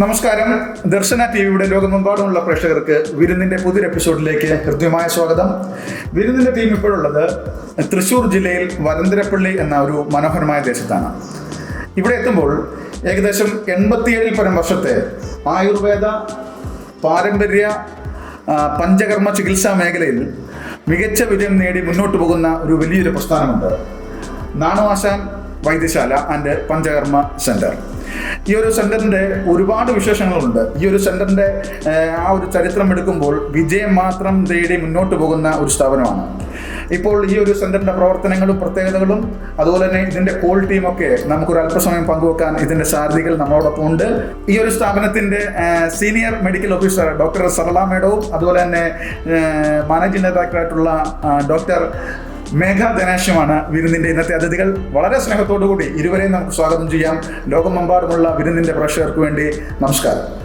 നമസ്കാരം. ദർശന ടി വിയുടെ ലോകമെമ്പാടുമുള്ള പ്രേക്ഷകർക്ക് വിരുന്നിന്റെ പുതിയൊരു എപ്പിസോഡിലേക്ക് ഹൃദ്യമായ സ്വാഗതം. വിരുന്നിന്റെ ടീം ഇപ്പോഴുള്ളത് തൃശ്ശൂർ ജില്ലയിൽ വരന്തരപ്പള്ളി എന്ന ഒരു മനോഹരമായ ദേശത്താണ്. ഇവിടെ എത്തുമ്പോൾ ഏകദേശം എൺപത്തിയേഴിൽ പരം വർഷത്തെ ആയുർവേദ പാരമ്പര്യ പഞ്ചകർമ്മ ചികിത്സാ മേഖലയിൽ മികച്ച വിജയം നേടി മുന്നോട്ട് പോകുന്ന ഒരു വലിയൊരു പ്രസ്ഥാനമുണ്ട്. Nanuvasan Vaidyasala and Panchakarma centre. ഈ ഒരു സെന്ററിന്റെ ഒരുപാട് വിശേഷങ്ങളുണ്ട്. ഈ ഒരു സെന്ററിന്റെ ആ ഒരു ചരിത്രം എടുക്കുമ്പോൾ വിജയം മാത്രം തേടി മുന്നോട്ട് പോകുന്ന ഒരു സ്ഥാപനമാണ്. ഇപ്പോൾ ഈ ഒരു സെന്ററിന്റെ പ്രവർത്തനങ്ങളും പ്രത്യേകതകളും അതുപോലെ തന്നെ ഇതിന്റെ ക്വാളിറ്റിയും ഒക്കെ നമുക്കൊരു അല്പസമയം പങ്കുവെക്കാൻ ഇതിന്റെ സാരഥികൾ നമ്മളോടൊപ്പം ഉണ്ട്. ഈ ഒരു സ്ഥാപനത്തിന്റെ senior medical officer doctor Sarala മേഡവും അതുപോലെ തന്നെ മാനേജിംഗ് ഡയറക്ടറായിട്ടുള്ള ഡോക്ടർ മേഘ ധനാശ്യമാണ് വിരുന്നിന്റെ ഇന്നത്തെ അതിഥികൾ. വളരെ സ്നേഹത്തോടു കൂടി ഇരുവരെയും നമുക്ക് സ്വാഗതം ചെയ്യാം. ലോകമെമ്പാടുമുള്ള വിരുന്നിന്റെ പ്രേക്ഷകർക്ക് വേണ്ടി നമസ്കാരം.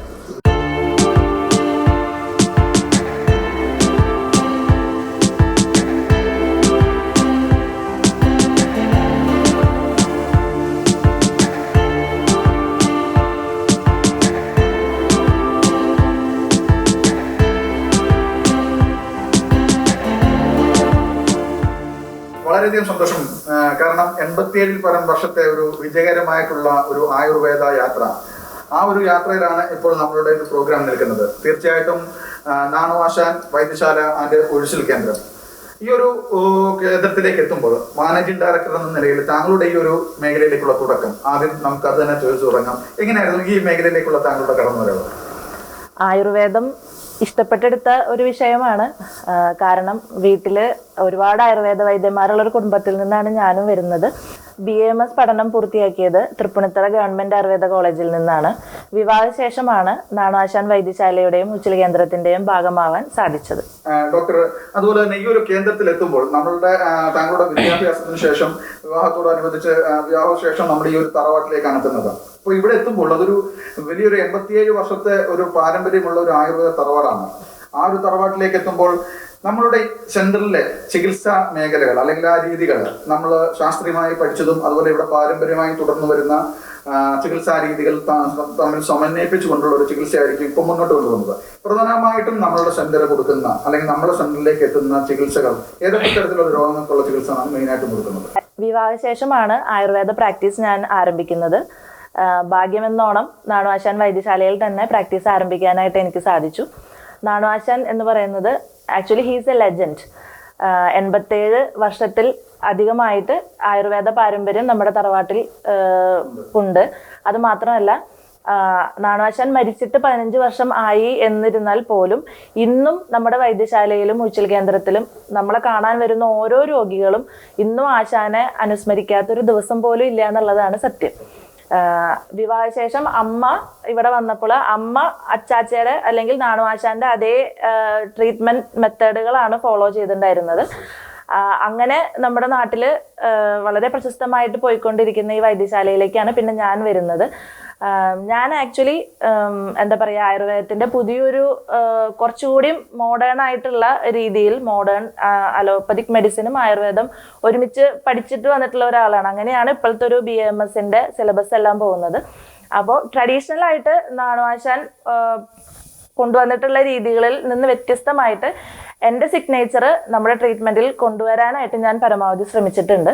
വളരെയധികം സന്തോഷം. ആ, കാരണം എൺപത്തിയേഴിൽ പരം വർഷത്തെ ഒരു വിജയകരമായിട്ടുള്ള ഒരു ആയുർവേദ യാത്ര. ആ ഒരു യാത്രയിലാണ് ഇപ്പോൾ നമ്മളുടെ ഒരു പ്രോഗ്രാം നിൽക്കുന്നത്. തീർച്ചയായിട്ടും നാണുവാശാൻ വൈദ്യശാല ആൻഡ് ഒഴിച്ചിൽ കേന്ദ്രം. ഈ ഒരു കേന്ദ്രത്തിലേക്ക് എത്തുമ്പോൾ മാനേജിംഗ് ഡയറക്ടർ എന്ന നിലയിൽ താങ്കളുടെ ഈ ഒരു മേഖലയിലേക്കുള്ള തുടക്കം ആദ്യം നമുക്ക് അത് തന്നെ ചോദിച്ചു തുടങ്ങാം. എങ്ങനെയായിരുന്നു ഈ മേഖലയിലേക്കുള്ള താങ്കളുടെ കടന്നുവരവ്? ആയുർവേദം ഇഷ്ടപ്പെട്ടെടുത്ത ഒരു വിഷയമാണ്. കാരണം വീട്ടിൽ ഒരുപാട് ആയുർവേദ വൈദ്യന്മാരുള്ള ഒരു കുടുംബത്തിൽ നിന്നാണ് ഞാനും വരുന്നത്. ബി എം എസ് പഠനം പൂർത്തിയാക്കിയത് തൃപ്പൂണിത്തറ ഗവൺമെന്റ് ആയുർവേദ കോളേജിൽ നിന്നാണ്. വിവാഹശേഷമാണ് നാണാശാൻ വൈദ്യശാലയുടെയും ഉച്ചിൽ കേന്ദ്രത്തിന്റെയും ഭാഗമാവാൻ സാധിച്ചത്. ഡോക്ടർ അതുപോലെ തന്നെ ഈ ഒരു കേന്ദ്രത്തിൽ എത്തുമ്പോൾ നമ്മളുടെ താങ്കളുടെ വിദ്യാഭ്യാസത്തിന് ശേഷം വിവാഹത്തോടനുബന്ധിച്ച് വിവാഹശേഷം നമ്മുടെ ഈ ഒരു തറവാട്ടിലേക്കാണ് എത്തുന്നത് അപ്പോൾ ഇവിടെ എത്തുമ്പോൾ അതൊരു വലിയൊരു എൺപത്തിയേഴ് വർഷത്തെ ഒരു പാരമ്പര്യമുള്ള ഒരു ആയുർവേദ തറവാടാണ്. ആ ഒരു തറവാട്ടിലേക്ക് എത്തുമ്പോൾ നമ്മളുടെ സെന്ററിലെ ചികിത്സാ മേഖലകൾ അല്ലെങ്കിൽ ആ രീതികൾ നമ്മൾ ശാസ്ത്രീയമായി പഠിച്ചതും അതുപോലെ ഇവിടെ പാരമ്പര്യമായി തുടർന്നു വരുന്ന ചികിത്സാ രീതികൾ തമ്മിൽ സമന്വയിപ്പിച്ചുകൊണ്ടുള്ള ഒരു ചികിത്സയായിരിക്കും ഇപ്പം മുന്നോട്ട് കൊണ്ടുവന്നത് പ്രധാനമായിട്ടും നമ്മളുടെ സെന്റർ കൊടുക്കുന്ന അല്ലെങ്കിൽ നമ്മുടെ സെന്ററിലേക്ക് എത്തുന്ന ചികിത്സകൾ ഏതൊക്കെ തരത്തിലുള്ള രോഗങ്ങൾക്കുള്ള ചികിത്സയാണ് മെയിനായിട്ടും കൊടുക്കുന്നത്? വിവാഹശേഷമാണ് ആയുർവേദ പ്രാക്ടീസ് ഞാൻ ആരംഭിക്കുന്നത്. ഭാഗ്യമെന്നോണം നാണുവാശാൻ വൈദ്യശാലയിൽ തന്നെ പ്രാക്ടീസ് ആരംഭിക്കാനായിട്ട് എനിക്ക് സാധിച്ചു. നാണുവാശാൻ എന്ന് പറയുന്നത് ആക്ച്വലി ഹീസ് എ ലെജൻഡ് എൺപത്തേഴ് വർഷത്തിൽ അധികമായിട്ട് ആയുർവേദ പാരമ്പര്യം നമ്മുടെ തറവാട്ടിൽ ഉണ്ട്. അത് മാത്രമല്ല നാണുവാശാൻ മരിച്ചിട്ട് പതിനഞ്ച് വർഷം ആയി എന്നിരുന്നാൽ പോലും ഇന്നും നമ്മുടെ വൈദ്യശാലയിലും ഉച്ചൽ കേന്ദ്രത്തിലും നമ്മളെ കാണാൻ വരുന്ന ഓരോ രോഗികളും ഇന്നും ആശാനെ അനുസ്മരിക്കാത്തൊരു ദിവസം പോലും ഇല്ല എന്നുള്ളതാണ് സത്യം. വിവാഹശേഷം അമ്മ ഇവിടെ വന്നപ്പോൾ അമ്മ അച്ചാച്ചയുടെ അല്ലെങ്കിൽ നാണുവാശാന്റെ അതേ ട്രീറ്റ്മെന്റ് മെത്തേഡുകളാണ് ഫോളോ ചെയ്തിട്ടുണ്ടായിരുന്നത്. അങ്ങനെ നമ്മുടെ നാട്ടിൽ വളരെ പ്രശസ്തമായിട്ട് പോയിക്കൊണ്ടിരിക്കുന്ന ഈ വൈദ്യശാലയിലേക്കാണ് പിന്നെ ഞാൻ വരുന്നത്. ഞാൻ ആക്ച്വലി എന്താ പറയുക ആയുർവേദത്തിന്റെ പുതിയൊരു കുറച്ചുകൂടി മോഡേൺ ആയിട്ടുള്ള രീതിയിൽ മോഡേൺ അലോപ്പതിക് മെഡിസിനും ആയുർവേദം ഒരുമിച്ച് പഠിച്ചിട്ട് വന്നിട്ടുള്ള ഒരാളാണ്. അങ്ങനെയാണ് ഇപ്പോഴത്തെ ഒരു ബി എം എസിന്റെ സിലബസ് എല്ലാം പോകുന്നത്. അപ്പോൾ ട്രഡീഷണൽ ആയിട്ട് നാണുവാശാൻ കൊണ്ടുവന്നിട്ടുള്ള രീതികളിൽ നിന്ന് വ്യത്യസ്തമായിട്ട് എന്റെ സിഗ്നേച്ചർ നമ്മുടെ ട്രീറ്റ്മെന്റിൽ കൊണ്ടുവരാനായിട്ട് ഞാൻ പരമാവധി ശ്രമിച്ചിട്ടുണ്ട്.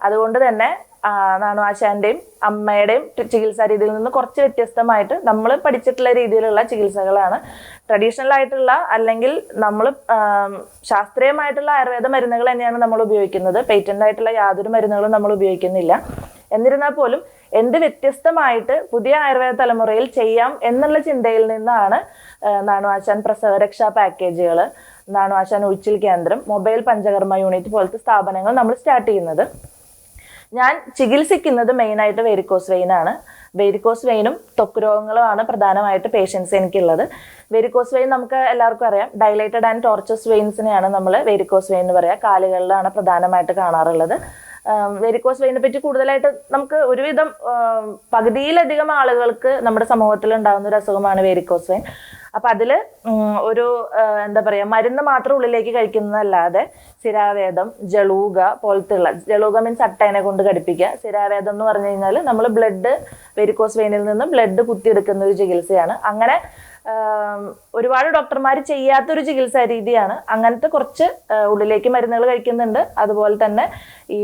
അതുകൊണ്ട് തന്നെ ആ, നാണുവാശാന്റെയും അമ്മയുടെയും ചികിത്സാ രീതിയിൽ നിന്ന് കുറച്ച് വ്യത്യസ്തമായിട്ട് നമ്മൾ പഠിച്ചിട്ടുള്ള രീതിയിലുള്ള ചികിത്സകളാണ്. ട്രഡീഷണൽ ആയിട്ടുള്ള അല്ലെങ്കിൽ നമ്മൾ ശാസ്ത്രീയമായിട്ടുള്ള ആയുർവേദ മരുന്നുകൾ തന്നെയാണ് നമ്മൾ ഉപയോഗിക്കുന്നത്. പേറ്റന്റ് ആയിട്ടുള്ള യാതൊരു മരുന്നുകളും നമ്മൾ ഉപയോഗിക്കുന്നില്ല. എന്നിരുന്നാൽ പോലും എന്ത് വ്യത്യസ്തമായിട്ട് പുതിയ ആയുർവേദ തലമുറയിൽ ചെയ്യാം എന്നുള്ള ചിന്തയിൽ നിന്നാണ് നാണുവാശാൻ പ്രസവരക്ഷാ പാക്കേജുകൾ നാണുവാശാൻ ഉഴിച്ചിൽ കേന്ദ്രം മൊബൈൽ പഞ്ചകർമ്മ യൂണിറ്റ് പോലത്തെ സ്ഥാപനങ്ങൾ നമ്മൾ സ്റ്റാർട്ട് ചെയ്യുന്നത്. ഞാൻ ചികിത്സിക്കുന്നത് മെയിനായിട്ട് വെരിക്കോസ് വെയിനാണ് ആണ്. വെരിക്കോസ് വെയിനും ത്വക്ക് രോഗങ്ങളുമാണ് പ്രധാനമായിട്ട് പേഷ്യൻസ് എനിക്കുള്ളത്. വെരിക്കോസ് വെയിൻ നമുക്ക് എല്ലാവർക്കും അറിയാം. ഡൈലേറ്റഡ് ആൻഡ് ടോർച്ചസ് വെയിൻസിനെയാണ് നമ്മൾ വെരിക്കോസ് വെയിൻ എന്ന് പറയുക കാലുകളിലാണ് പ്രധാനമായിട്ട് കാണാറുള്ളത്. വെരിക്കോസ് വെയിനെ പറ്റി കൂടുതലായിട്ട് നമുക്ക് ഒരുവിധം പകുതിയിലധികം ആളുകൾക്ക് നമ്മുടെ സമൂഹത്തിൽ ഉണ്ടാകുന്ന ഒരു അസുഖമാണ് വെരിക്കോസ് വെയിൻ അപ്പം അതിൽ ഒരു എന്താ പറയുക മരുന്ന് മാത്രം ഉള്ളിലേക്ക് കഴിക്കുന്നതല്ലാതെ സിരാവേദം ജളൂക പോലത്തെയുള്ള ജളൂക മീൻസ് അട്ടേനെ കൊണ്ട് കടിപ്പിക്കുക സിരാവേദം എന്ന് പറഞ്ഞു കഴിഞ്ഞാൽ നമ്മൾ ബ്ലഡ് വെരിക്കോസ് വെയിനിൽ നിന്നും ബ്ലഡ് കുത്തിയെടുക്കുന്ന ഒരു ചികിത്സയാണ്. അങ്ങനെ ഒരുപാട് ഡോക്ടർമാർ ചെയ്യാത്തൊരു ചികിത്സാ രീതിയാണ്. അങ്ങനത്തെ കുറച്ച് ഉള്ളിലേക്ക് മരുന്നുകൾ കഴിക്കുന്നുണ്ട്. അതുപോലെ തന്നെ ഈ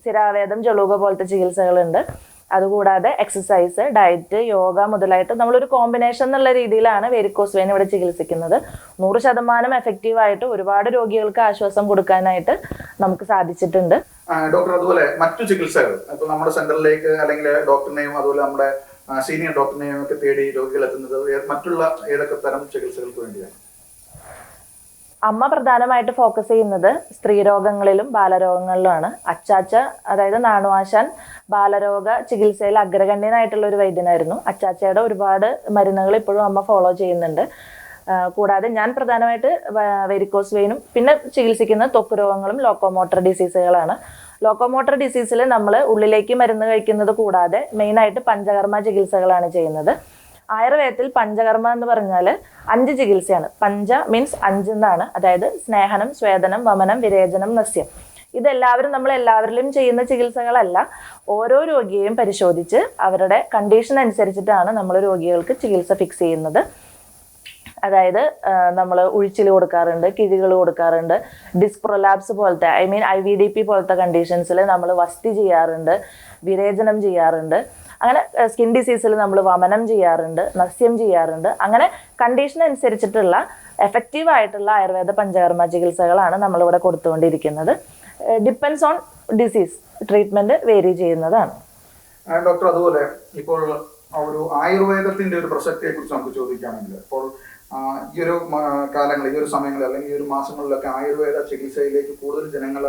സ്ഥിരാവേദം ജളൂക പോലത്തെ ചികിത്സകളുണ്ട്. അതുകൂടാതെ എക്സസൈസ് ഡയറ്റ് യോഗ മുതലായിട്ട് നമ്മളൊരു കോമ്പിനേഷൻ എന്നുള്ള രീതിയിലാണ് വെരിക്കോസ് വെയിൻ ഇവിടെ ചികിത്സിക്കുന്നത്. നൂറ് ശതമാനം എഫക്റ്റീവായിട്ട് ഒരുപാട് രോഗികൾക്ക് ആശ്വാസം കൊടുക്കാനായിട്ട് നമുക്ക് സാധിച്ചിട്ടുണ്ട്. ഡോക്ടർ അതുപോലെ മറ്റു ചികിത്സകൾ. ഇപ്പൊ നമ്മുടെ സെന്ററിലേക്ക് അല്ലെങ്കിൽ ഡോക്ടറിനെയും അതുപോലെ നമ്മുടെ സീനിയർ ഡോക്ടറിനെയും ഒക്കെ തേടി രോഗികൾ എത്തുന്നത് മറ്റുള്ള ഏതൊക്കെ തരം ചികിത്സകൾക്ക് വേണ്ടിയാണ്? അമ്മ പ്രധാനമായിട്ട് ഫോക്കസ് ചെയ്യുന്നത് സ്ത്രീരോഗങ്ങളിലും ബാലരോഗങ്ങളിലുമാണ്. അച്ചാച്ച അതായത് നാണുവാശാൻ ബാലരോഗ ചികിത്സയിൽ അഗ്രഗണ്യനായിട്ടുള്ള ഒരു വൈദ്യനായിരുന്നു. അച്ചാച്ചയുടെ ഒരുപാട് മരുന്നുകൾ ഇപ്പോഴും അമ്മ ഫോളോ ചെയ്യുന്നുണ്ട്. കൂടാതെ ഞാൻ പ്രധാനമായിട്ട് വെരിക്കോസ് വെയിനും പിന്നെ ചികിത്സിക്കുന്ന ത്വക്ക് രോഗങ്ങളും ലോക്കോമോട്ടർ ഡിസീസുകളാണ് ലോക്കോമോട്ടർ ഡിസീസിൽ നമ്മൾ ഉള്ളിലേക്ക് മരുന്ന് കഴിക്കുന്നത് കൂടാതെ മെയിനായിട്ട് പഞ്ചകർമ്മ ചികിത്സകളാണ് ചെയ്യുന്നത്. ആയുർവേദത്തിൽ പഞ്ചകർമ്മ എന്ന് പറഞ്ഞാൽ അഞ്ച് ചികിത്സയാണ്. പഞ്ച മീൻസ് അഞ്ച് എന്നാണ്. അതായത് സ്നേഹനം സ്വേദനം വമനം വിരേചനം നസ്യം. ഇതെല്ലാവരും നമ്മൾ എല്ലാവരിലും ചെയ്യുന്ന ചികിത്സകളല്ല. ഓരോ രോഗിയെയും പരിശോധിച്ച് അവരുടെ കണ്ടീഷൻ അനുസരിച്ചിട്ടാണ് നമ്മൾ രോഗികൾക്ക് ചികിത്സ ഫിക്സ് ചെയ്യുന്നത്. അതായത് നമ്മൾ ഉഴിച്ചിൽ കൊടുക്കാറുണ്ട് കിഴികൾ കൊടുക്കാറുണ്ട് ഡിസ്ക് പ്രൊലാബ്സ് പോലത്തെ I mean I V D P പോലത്തെ കണ്ടീഷൻസിൽ നമ്മൾ വസ്തി ചെയ്യാറുണ്ട് വിരേചനം ചെയ്യാറുണ്ട്. അങ്ങനെ സ്കിൻ ഡിസീസിൽ നമ്മൾ വമനം ചെയ്യാറുണ്ട് നസ്യം ചെയ്യാറുണ്ട്. അങ്ങനെ കണ്ടീഷൻ അനുസരിച്ചിട്ടുള്ള എഫക്റ്റീവ് ആയിട്ടുള്ള ആയുർവേദ പഞ്ചകർമ്മ ചികിത്സകളാണ് നമ്മളിവിടെ കൊടുത്തുകൊണ്ടിരിക്കുന്നത്. Depends on disease treatment vary ചെയ്യുന്നതാണ്. ഡോക്ടർ അതുപോലെ ഇപ്പോൾ ഒരു ആയുർവേദത്തിന്റെ ഒരു പ്രസക്തിയെ കുറിച്ച് നമുക്ക് ചോദിക്കുകയാണെങ്കിൽ ഇപ്പോൾ ഈ ഒരു കാലങ്ങളിൽ ഈ ഒരു സമയങ്ങളിൽ അല്ലെങ്കിൽ ഈ ഒരു മാസങ്ങളിലൊക്കെ ആയുർവേദ ചികിത്സയിലേക്ക് കൂടുതൽ ജനങ്ങൾ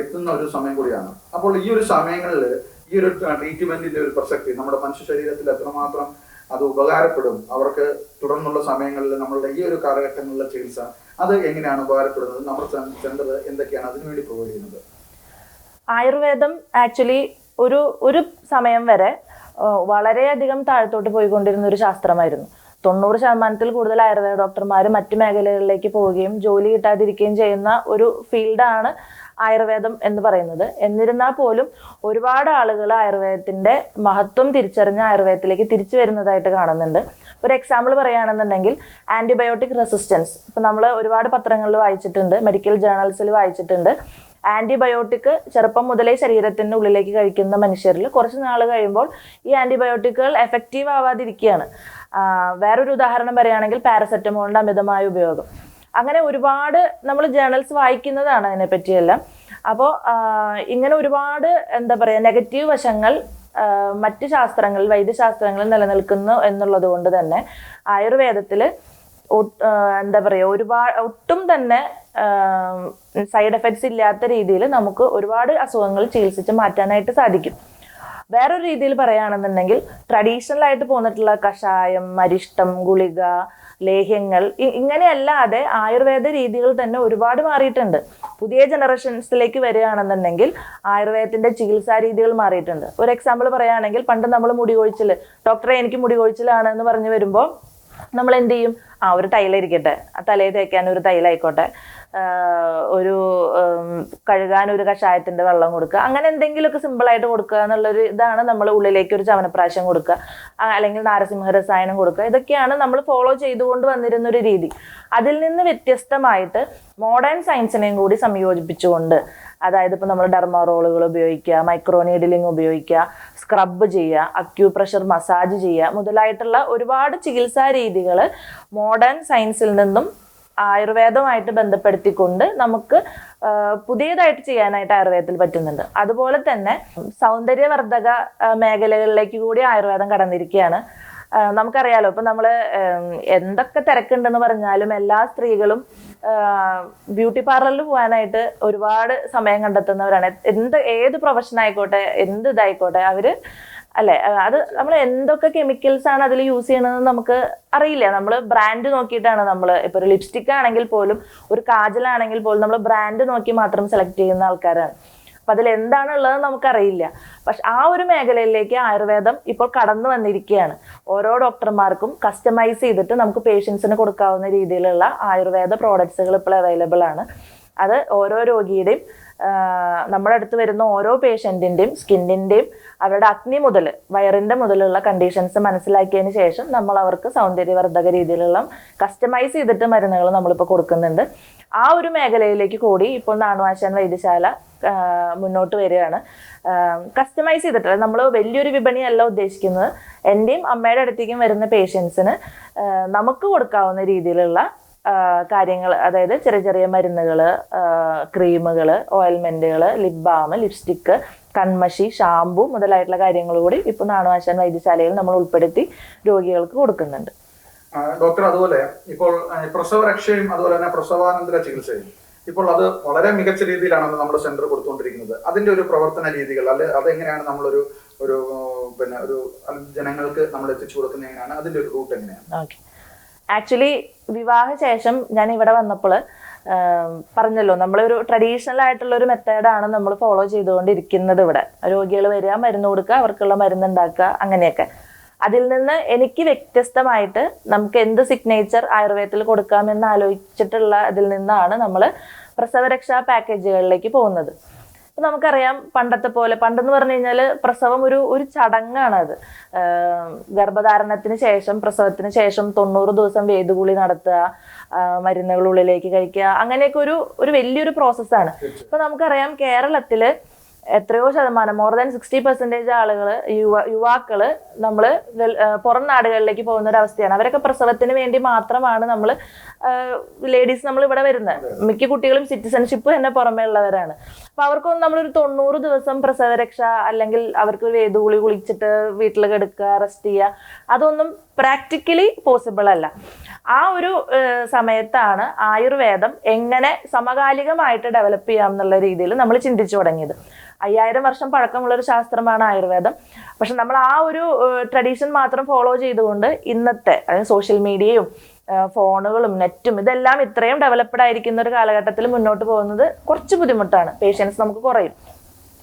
എത്തുന്ന ഒരു സമയം കൂടിയാണ്. അപ്പോൾ ഈ ഒരു സമയങ്ങളിൽ ഈ ഒരു ട്രീറ്റ്മെന്റിന്റെ ഒരു പ്രസക്തി നമ്മുടെ മനുഷ്യ ശരീരത്തിൽ എത്രമാത്രം അത് ഉപകാരപ്പെടും അവർക്ക് തുടർന്നുള്ള സമയങ്ങളിൽ നമ്മളുടെ ഈ ഒരു കാലഘട്ടങ്ങളിലെ ചികിത്സ അത് എങ്ങനെയാണ് ഉപകാരപ്പെടുന്നത് നമ്മുടെ സെന്റർ എന്തൊക്കെയാണ് അതിനുവേണ്ടി പ്രൊവൈഡ് ചെയ്യുന്നത്? ആയുർവേദം ആക്ച്വലി ഒരു ഒരു സമയം വരെ വളരെയധികം താഴത്തോട്ട് പോയിക്കൊണ്ടിരുന്ന ഒരു ശാസ്ത്രമായിരുന്നു. തൊണ്ണൂറ് ശതമാനത്തിൽ കൂടുതൽ ആയുർവേദ ഡോക്ടർമാർ മറ്റു മേഖലകളിലേക്ക് പോവുകയും ജോലി കിട്ടാതിരിക്കുകയും ചെയ്യുന്ന ഒരു ഫീൽഡാണ് ആയുർവേദം എന്ന് പറയുന്നത്. എന്നിരുന്നാൽ പോലും ഒരുപാട് ആളുകൾ ആയുർവേദത്തിന്റെ മഹത്വം തിരിച്ചറിഞ്ഞ ആയുർവേദത്തിലേക്ക് തിരിച്ചു വരുന്നതായിട്ട് കാണുന്നുണ്ട്. ഒരു എക്സാമ്പിൾ പറയുകയാണെന്നുണ്ടെങ്കിൽ ആന്റിബയോട്ടിക് റെസിസ്റ്റൻസ് ഇപ്പൊ നമ്മൾ ഒരുപാട് പത്രങ്ങളിൽ വായിച്ചിട്ടുണ്ട് മെഡിക്കൽ ജേർണൽസിൽ വായിച്ചിട്ടുണ്ട്. ആന്റിബയോട്ടിക് ചെറുപ്പം മുതലേ ശരീരത്തിന്റെ ഉള്ളിലേക്ക് കഴിക്കുന്ന മനുഷ്യരിൽ കുറച്ച് നാൾ കഴിയുമ്പോൾ ഈ ആന്റിബയോട്ടിക്കുകൾ എഫക്റ്റീവ് ആവാതിരിക്കുകയാണ്. വേറൊരു ഉദാഹരണം പറയുകയാണെങ്കിൽ പാരസെറ്റമോളിന്റെ അമിതമായ ഉപയോഗം. അങ്ങനെ ഒരുപാട് നമ്മൾ ജേണൽസ് വായിക്കുന്നതാണ് അതിനെ അതിനെപ്പറ്റിയെല്ലാം അപ്പോൾ ഇങ്ങനെ ഒരുപാട് എന്താ പറയുക നെഗറ്റീവ് വശങ്ങൾ മറ്റ് ശാസ്ത്രങ്ങളിൽ വൈദ്യശാസ്ത്രങ്ങളിൽ നിലനിൽക്കുന്നു എന്നുള്ളത് കൊണ്ട് തന്നെ ആയുർവേദത്തിൽ എന്താ പറയുക ഒരുപാട് ഒട്ടും തന്നെ സൈഡ് എഫക്ട്സ് ഇല്ലാത്ത രീതിയിൽ നമുക്ക് ഒരുപാട് അസുഖങ്ങൾ ചികിത്സിച്ച് മാറ്റാനായിട്ട് സാധിക്കും. വേറൊരു രീതിയിൽ പറയുകയാണെന്നുണ്ടെങ്കിൽ ട്രഡീഷണൽ ആയിട്ട് പോന്നിട്ടുള്ള കഷായം അരിഷ്ടം ഗുളിക ലേഹ്യങ്ങൾ. ഇങ്ങനെയല്ലാതെ ആയുർവേദ രീതികൾ തന്നെ ഒരുപാട് മാറിയിട്ടുണ്ട്. പുതിയ ജനറേഷൻസിലേക്ക് വരികയാണെന്നുണ്ടെങ്കിൽ ആയുർവേദത്തിന്റെ ചികിത്സാ രീതികൾ മാറിയിട്ടുണ്ട്. ഒരു എക്സാമ്പിൾ പറയുകയാണെങ്കിൽ പണ്ട് നമ്മൾ മുടി കൊഴിച്ചിൽ ഡോക്ടറെ എനിക്ക് മുടി കൊഴിച്ചിലാണ് എന്ന് പറഞ്ഞു വരുമ്പോൾ നമ്മൾ എന്ത് ചെയ്യും? ആ ഒരു തൈലിരിക്കട്ടെ ആ തലയിൽ തേക്കാൻ ഒരു തൈലായിക്കോട്ടെ ഒരു കഴുകാൻ ഒരു കഷായത്തിന്റെ വെള്ളം കൊടുക്കുക. അങ്ങനെ എന്തെങ്കിലുമൊക്കെ സിമ്പിളായിട്ട് കൊടുക്കുക എന്നുള്ളൊരു ഇതാണ് നമ്മൾ ഉള്ളിലേക്ക് ഒരു ചവനപ്രാശം കൊടുക്കുക. അല്ലെങ്കിൽ നാരസിംഹ രസായനം കൊടുക്കുക. ഇതൊക്കെയാണ് നമ്മൾ ഫോളോ ചെയ്തുകൊണ്ട് വന്നിരുന്ന ഒരു രീതി. അതിൽ നിന്ന് വ്യത്യസ്തമായിട്ട് മോഡേൺ സയൻസിനെയും കൂടി സംയോജിപ്പിച്ചുകൊണ്ട് അതായത് ഇപ്പോൾ നമ്മൾ ഡെർമാറോളുകൾ ഉപയോഗിക്കുക മൈക്രോനീഡിലിംഗ് ഉപയോഗിക്കുക സ്ക്രബ് ചെയ്യുക അക്യൂപ്രഷർ മസാജ് ചെയ്യുക മുതലായിട്ടുള്ള ഒരുപാട് ചികിത്സാ രീതികൾ മോഡേൺ സയൻസിൽ നിന്നും ആയുർവേദവുമായിട്ട് ബന്ധപ്പെടുത്തിക്കൊണ്ട് നമുക്ക് പുതിയതായിട്ട് ചെയ്യാനായിട്ട് ആയുർവേദത്തിൽ പറ്റുന്നുണ്ട്. അതുപോലെ തന്നെ സൗന്ദര്യവർദ്ധക മേഖലകളിലേക്ക് കൂടി ആയുർവേദം കടന്നിരിക്കുകയാണ്. നമുക്കറിയാലോ ഇപ്പൊ നമ്മൾ ഉം, എന്തൊക്കെ തിരക്കുണ്ടെന്ന് പറഞ്ഞാലും എല്ലാ സ്ത്രീകളും ബ്യൂട്ടി പാർലറിൽ പോകാനായിട്ട് ഒരുപാട് സമയം കണ്ടെത്തുന്നവരാണ്. എന്ത് ഏത് പ്രൊഫഷൻ ആയിക്കോട്ടെ എന്ത് ഇതായിക്കോട്ടെ അവർ അല്ലെ? അത് നമ്മൾ എന്തൊക്കെ കെമിക്കൽസ് ആണ് അതിൽ യൂസ് ചെയ്യണതെന്ന് നമുക്ക് അറിയില്ല. നമ്മൾ ബ്രാൻഡ് നോക്കിയിട്ടാണ് നമ്മൾ ഇപ്പൊ ഒരു ലിപ്സ്റ്റിക് ആണെങ്കിൽ പോലും ഒരു കാജലാണെങ്കിൽ പോലും നമ്മൾ ബ്രാൻഡ് നോക്കി മാത്രം സെലക്ട് ചെയ്യുന്ന ആൾക്കാരാണ്. അപ്പം അതിൽ എന്താണുള്ളത് നമുക്കറിയില്ല. പക്ഷെ ആ ഒരു മേഖലയിലേക്ക് ആയുർവേദം ഇപ്പോൾ കടന്നു വന്നിരിക്കുകയാണ്. ഓരോ ഡോക്ടർമാർക്കും കസ്റ്റമൈസ് ചെയ്തിട്ട് നമുക്ക് പേഷ്യൻസിന് കൊടുക്കാവുന്ന രീതിയിലുള്ള ആയുർവേദ പ്രോഡക്ട്സുകൾ ഇപ്പോൾ അവൈലബിൾ ആണ്. അത് ഓരോ രോഗിയുടെയും നമ്മുടെ അടുത്ത് വരുന്ന ഓരോ പേഷ്യന്റിന്റെയും സ്കിന്നിന്റെയും അവരുടെ അഗ്നി മുതൽ വയറിന്റെ മുതലുള്ള കണ്ടീഷൻസ് മനസ്സിലാക്കിയതിന് ശേഷം നമ്മൾ അവർക്ക് സൗന്ദര്യവർദ്ധക രീതിയിലുള്ള കസ്റ്റമൈസ് ചെയ്തിട്ട് മരുന്നുകൾ നമ്മളിപ്പോൾ കൊടുക്കുന്നുണ്ട്. ആ ഒരു മേഖലയിലേക്ക് കൂടി ഇപ്പോൾ നാണുവാശാൻ വൈദ്യശാല മുന്നോട്ട് വരികയാണ്. കസ്റ്റമൈസ് ചെയ്തിട്ട് നമ്മൾ വലിയൊരു വിപണിയല്ല ഉദ്ദേശിക്കുന്നത്. എന്റെയും അമ്മയുടെ അടുത്തേക്കും വരുന്ന പേഷ്യൻസിന് നമുക്ക് കൊടുക്കാവുന്ന രീതിയിലുള്ള കാര്യങ്ങൾ അതായത് ചെറിയ ചെറിയ മരുന്നുകൾ ക്രീമുകൾ ഓയിൽമെന്റുകൾ ലിപ് ബാം ലിപ്സ്റ്റിക്ക് കൺമഷി ഷാമ്പു മുതലായിട്ടുള്ള കാര്യങ്ങൾ കൂടി ഇപ്പോൾ നാണുവാശാൻ വൈദ്യശാലയിൽ നമ്മൾ ഉൾപ്പെടുത്തി രോഗികൾക്ക് കൊടുക്കുന്നുണ്ട്. ഡോക്ടർ അതുപോലെ ഇപ്പോൾ പ്രസവ പ്രസവരക്ഷയും അതുപോലെ തന്നെ പ്രസവാനന്തര ചികിത്സയും. ഇപ്പോൾ അത് വളരെ മികച്ച രീതിയിലാണ് നമ്മുടെ സെന്റർ കൊടുത്തുകൊണ്ടിരിക്കുന്നത്. അതിന്റെ ഒരു പ്രവർത്തന രീതികൾ അല്ലെ അതെങ്ങനെയാണ് നമ്മളൊരു ഒരു പിന്നെ ഒരു ജനങ്ങൾക്ക് നമ്മൾ എത്തിച്ചു കൊടുക്കുന്നത് എങ്ങനെയാണ്? അതിന്റെ ഒരു റൂട്ട് എങ്ങനെയാണ്? ആക്ച്വലി വിവാഹ ശേഷം ഞാൻ ഇവിടെ വന്നപ്പോൾ പറഞ്ഞല്ലോ നമ്മളൊരു ട്രഡീഷണൽ ആയിട്ടുള്ള ഒരു മെത്തേഡാണ് നമ്മൾ ഫോളോ ചെയ്തുകൊണ്ടിരിക്കുന്നത് ഇവിടെ. രോഗികൾ വരിക മരുന്ന് കൊടുക്കുക അവർക്കുള്ള മരുന്ന് ഉണ്ടാക്കുക അങ്ങനെയൊക്കെ. അതിൽ നിന്ന് എനിക്ക് വ്യത്യസ്തമായിട്ട് നമുക്ക് എന്ത് സിഗ്നേച്ചർ ആയുർവേദത്തിൽ കൊടുക്കാമെന്ന് ആലോചിച്ചിട്ടുള്ള അതിൽ നിന്നാണ് നമ്മൾ പ്രസവരക്ഷാ പാക്കേജുകളിലേക്ക് പോകുന്നത്. നമുക്കറിയാം പണ്ടത്തെ പോലെ പണ്ടെന്ന് പറഞ്ഞു കഴിഞ്ഞാൽ പ്രസവം ഒരു ഒരു ചടങ്ങാണ് അത് ഗർഭധാരണത്തിന് ശേഷം പ്രസവത്തിന് ശേഷം തൊണ്ണൂറ് ദിവസം വേദുകുളി നടത്തുക മരുന്നുകൾ ഉള്ളിലേക്ക് കഴിക്കുക അങ്ങനെയൊക്കെ ഒരു ഒരു വലിയൊരു പ്രോസസ്സാണ് ഇപ്പൊ നമുക്കറിയാം കേരളത്തിൽ എത്രയോ ശതമാനം മോർ ദാൻ സിക്സ്റ്റി പെർസെന്റേജ് ആളുകൾ യുവ യുവാക്കൾ നമ്മൾ പുറം നാടുകളിലേക്ക് പോകുന്ന ഒരു അവസ്ഥയാണ് അവരൊക്കെ പ്രസവത്തിന് വേണ്ടി മാത്രമാണ് നമ്മൾ ലേഡീസ് നമ്മൾ ഇവിടെ വരുന്നത്. മിക്ക കുട്ടികളും സിറ്റിസൺഷിപ്പ് തന്നെ പുറമേ ഉള്ളവരാണ്. അപ്പൊ അവർക്കൊന്നും നമ്മളൊരു തൊണ്ണൂറ് ദിവസം പ്രസവരക്ഷ അല്ലെങ്കിൽ അവർക്ക് വേദുകുളി കുളിച്ചിട്ട് വീട്ടിൽ കിടക്കുക റെസ്റ്റ് ചെയ്യുക അതൊന്നും പ്രാക്ടിക്കലി പോസിബിൾ അല്ല. ആ ഒരു സമയത്താണ് ആയുർവേദം എങ്ങനെ സമകാലികമായിട്ട് ഡെവലപ്പ് ചെയ്യാം എന്നുള്ള രീതിയിൽ നമ്മൾ ചിന്തിച്ചു തുടങ്ങിയത്. അയ്യായിരം വർഷം പഴക്കമുള്ള ഒരു ശാസ്ത്രമാണ് ആയുർവേദം. പക്ഷെ നമ്മൾ ആ ഒരു ട്രഡീഷൻ മാത്രം ഫോളോ ചെയ്തുകൊണ്ട് ഇന്നത്തെ അതായത് സോഷ്യൽ മീഡിയയും ഫോണുകളും നെറ്റും ഇതെല്ലാം ഇത്രയും ഡെവലപ്ഡ് ആയിരിക്കുന്ന ഒരു കാലഘട്ടത്തിൽ മുന്നോട്ട് പോകുന്നത് കുറച്ച് ബുദ്ധിമുട്ടാണ്. പേഷ്യൻസ് നമുക്ക് കുറയും.